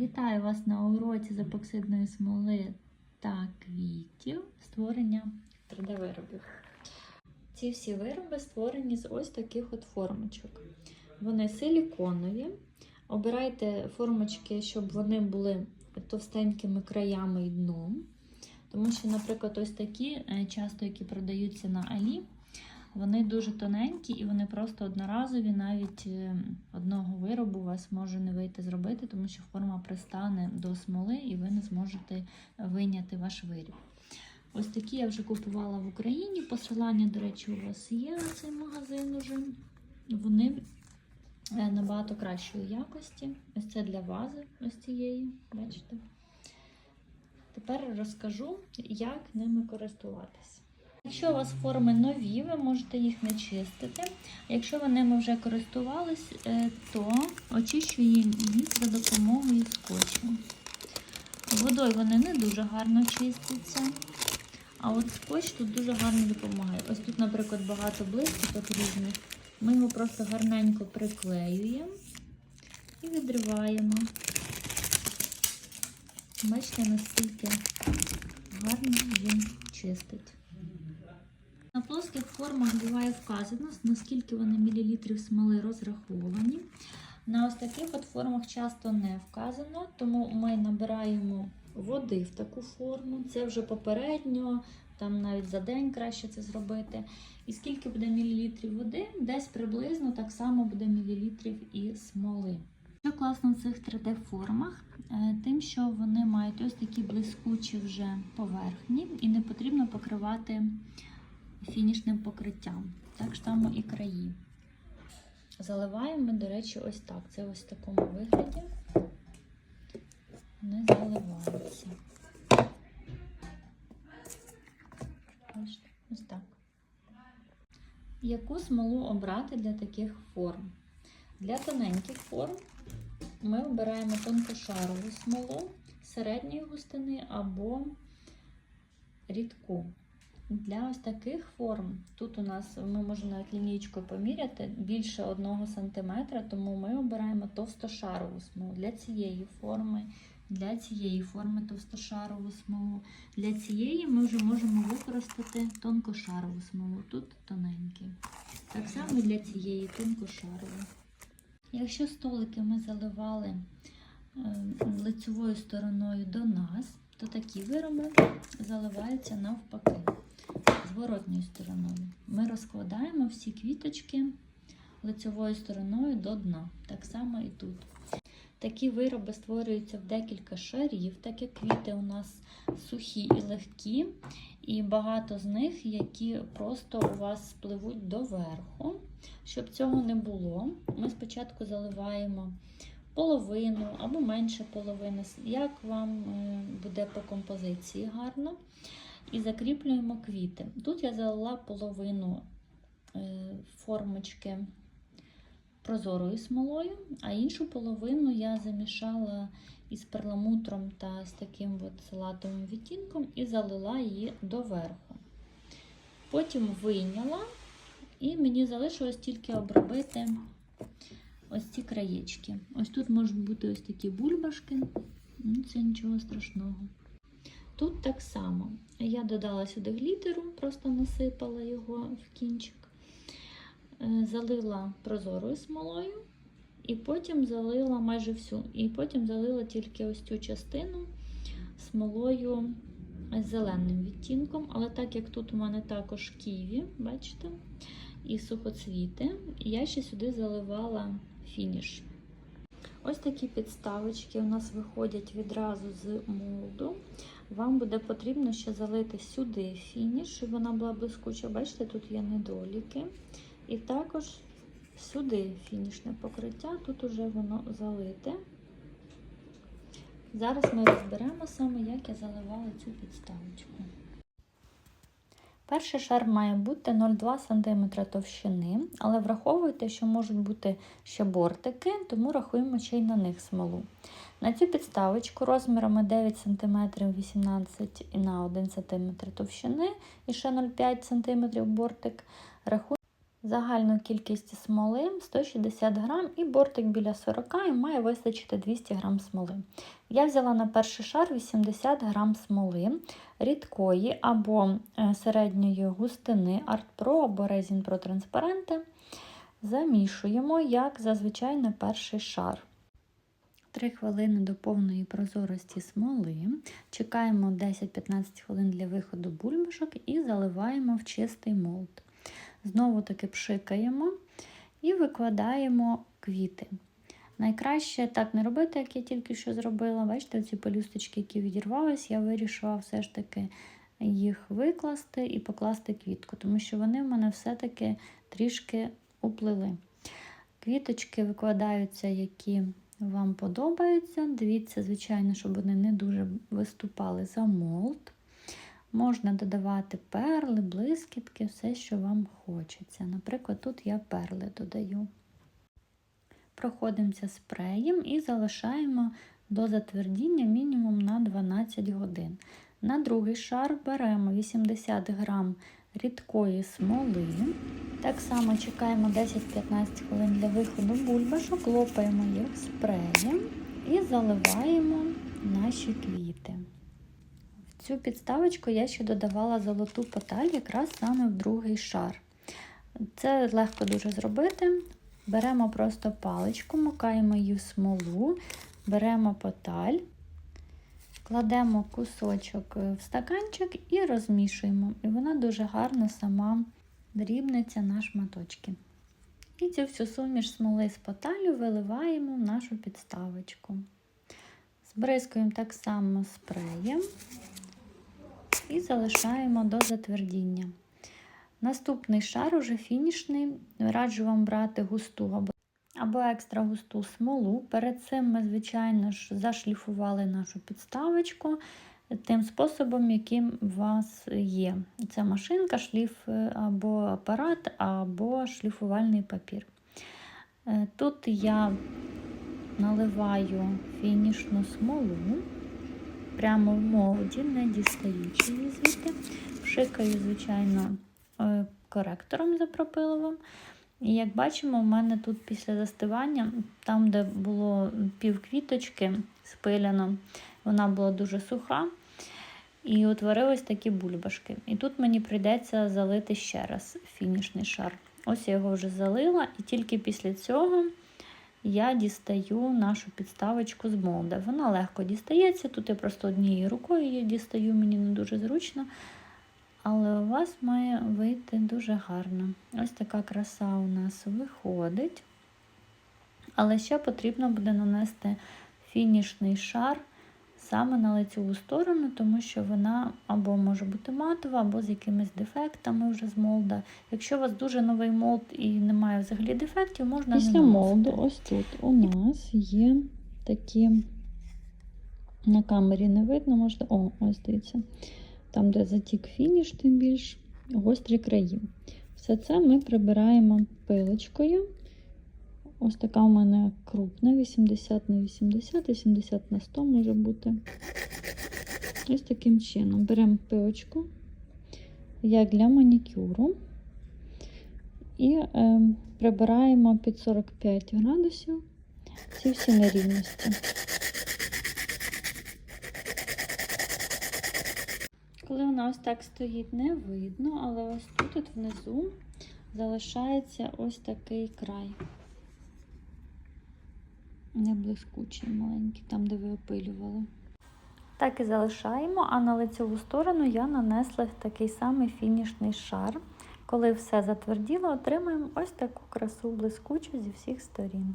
Вітаю вас на уроці з епоксидної смоли та квітів створення 3D-виробів. Ці всі вироби створені з ось таких от формочок. Вони силіконові. Обирайте формочки, щоб вони були товстенькими краями і дном. Тому що, наприклад, ось такі, е, часто які продаються на Алі, вони дуже тоненькі і вони просто одноразові, навіть е, одного виробу у вас може не вийти зробити, тому що форма пристане до смоли і ви не зможете вийняти ваш виріб. Ось такі я вже купувала в Україні. Посилання, до речі, у вас є на цей магазин уже. Вони е, набагато кращої якості. Ось це для вази, ось цієї, бачите. Тепер розкажу, як ними користуватися. Якщо у вас форми нові, ви можете їх не чистити. Якщо ви ними вже користувались, е, то очищуємо їх за допомогою скотчу. Водою вони не дуже гарно чистяться, а от скотч тут дуже гарно допомагає. Ось тут, наприклад, багато блискіток різних. Ми його просто гарненько приклеюємо і відриваємо. Бачите, наскільки гарно він чистить. На плоских формах буває вказано, наскільки вони мілілітрів смоли розраховані. На ось таких от формах часто не вказано, тому ми набираємо води в таку форму. Це вже попередньо, там навіть за день краще це зробити. І скільки буде мілілітрів води, десь приблизно так само буде мілілітрів і смоли. Що класно в цих 3D-формах, тим, що вони мають ось такі блискучі вже поверхні, і не потрібно покривати фінішним покриттям. Так само і краї. Заливаємо, до речі, ось так. Це ось в такому вигляді не заливається. Ось так. Яку смолу обрати для таких форм? Для тоненьких форм ми обираємо тонкошарову смолу середньої густини або рідку. Для ось таких форм, тут у нас ми можемо навіть лінієчкою поміряти більше 1 см, тому ми обираємо товстошарову смолу для цієї форми, для цієї форми товстошарову смолу. Для цієї ми вже можемо використати тонкошарову смолу, тут тоненький. Так само і для цієї тонкошарову. Якщо столики ми заливали лицевою стороною до нас, то такі вироби заливаються навпаки зворотньою стороною. Ми розкладаємо всі квіточки лицевою стороною до дна. Так само і тут. Такі вироби створюються в декілька шарів, так як квіти у нас сухі і легкі, і багато з них, які просто у вас спливуть доверху. Щоб цього не було, ми спочатку заливаємо половину або менше половини, як вам буде по композиції гарно. І закріплюємо квіти. Тут я залила половину формочки прозорою смолою, а іншу половину я замішала із перламутром та з таким от салатовим відтінком і залила її доверху. Потім вийняла, і мені залишилось тільки обробити ось ці краєчки. Ось тут можуть бути ось такі бульбашки, ну це нічого страшного. Тут так само. Я додала сюди глітеру, просто насипала його в кінчик, залила прозорою смолою, і потім залила майже всю. І потім залила тільки ось цю частину смолою з зеленим відтінком. Але так як тут у мене також ківі, бачите, і сухоцвіти, я ще сюди заливала фініш. Ось такі підставочки у нас виходять відразу з молду. Вам буде потрібно ще залити сюди фініш, щоб вона була блискуча. Бачите, тут є недоліки. І також сюди фінішне покриття, тут уже воно залите. Зараз ми розберемо саме, як я заливала цю підставочку. Перший шар має бути 0,2 см товщини, але враховуйте, що можуть бути ще бортики, тому рахуємо ще й на них смолу. На цю підставочку розмірами 9 см 18 на 1 см товщини і ще 0,5 см бортик рахуємо Загальну кількість смоли 160 грам і бортик біля 40 і має вистачити 200 грам смоли. Я взяла на перший шар 80 грам смоли рідкої або е, середньої густини Art Pro або Resin Pro транспаренти. Замішуємо, як зазвичай на перший шар. 3 хвилини до повної прозорості смоли. Чекаємо 10-15 хвилин для виходу бульбашок і заливаємо в чистий молд. Знову таки пшикаємо і викладаємо квіти. Найкраще так не робити, як я тільки що зробила. Бачите, ці пелюсточки, які відірвались, я вирішила все ж таки їх викласти і покласти квітку, тому що вони в мене все-таки трішки уплили. Квіточки викладаються, які вам подобаються. Дивіться, звичайно, щоб вони не дуже виступали за молд. Можна додавати перли, блискітки, все, що вам хочеться. Наприклад, тут я перли додаю. Проходимося спреєм і залишаємо до затвердіння мінімум на 12 годин. На другий шар беремо 80 грам рідкої смоли. Так само чекаємо 10-15 хвилин для виходу бульбашок, лопаємо їх спреєм і заливаємо наші квіти. Цю підставочку я ще додавала золоту поталь якраз саме в другий шар. Це легко дуже зробити. Беремо просто паличку, макаємо її в смолу, беремо поталь, кладемо кусочок в стаканчик і розмішуємо. І вона дуже гарно сама дрібниться на шматочки. І цю всю суміш смоли з поталю виливаємо в нашу підставочку. Збризкуємо так само спреєм і залишаємо до затвердіння. Наступний шар уже фінішний. Раджу вам брати густу або, або екстра густу смолу. Перед цим ми, звичайно ж, зашліфували нашу підставочку тим способом, яким у вас є. Це машинка, шліф або апарат, або шліфувальний папір. Тут я наливаю фінішну смолу прямо в молоді, не дістаючи її звідти. Пшикаю, звичайно, коректором запропиловим. І як бачимо, в мене тут після застивання, там, де було пів квіточки спиляно, вона була дуже суха. І утворились такі бульбашки. І тут мені прийдеться залити ще раз фінішний шар. Ось я його вже залила, і тільки після цього я дістаю нашу підставочку з молда. Вона легко дістається. Тут я просто однією рукою її дістаю, мені не дуже зручно. Але у вас має вийти дуже гарно. Ось така краса у нас виходить. Але ще потрібно буде нанести фінішний шар саме на лицеву сторону, тому що вона або може бути матова, або з якимись дефектами вже з молда. Якщо у вас дуже новий молд і немає взагалі дефектів, можна Після не молду, ось тут у нас є такі, на камері не видно, можна, о, ось дивіться, там, де затік фініш, тим більш гострі краї. Все це ми прибираємо пилочкою. Ось така у мене крупна, 80 на 80, 80 на 100 може бути. Ось таким чином. Беремо пилочку, як для манікюру, і е, прибираємо під 45 градусів ці всі нерівності. Коли вона ось так стоїть, не видно, але ось тут от внизу залишається ось такий край. Не блискучий маленький, там, де ви опилювали. Так і залишаємо, а на лицеву сторону я нанесла такий самий фінішний шар. Коли все затверділо, отримаємо ось таку красу блискучу зі всіх сторін.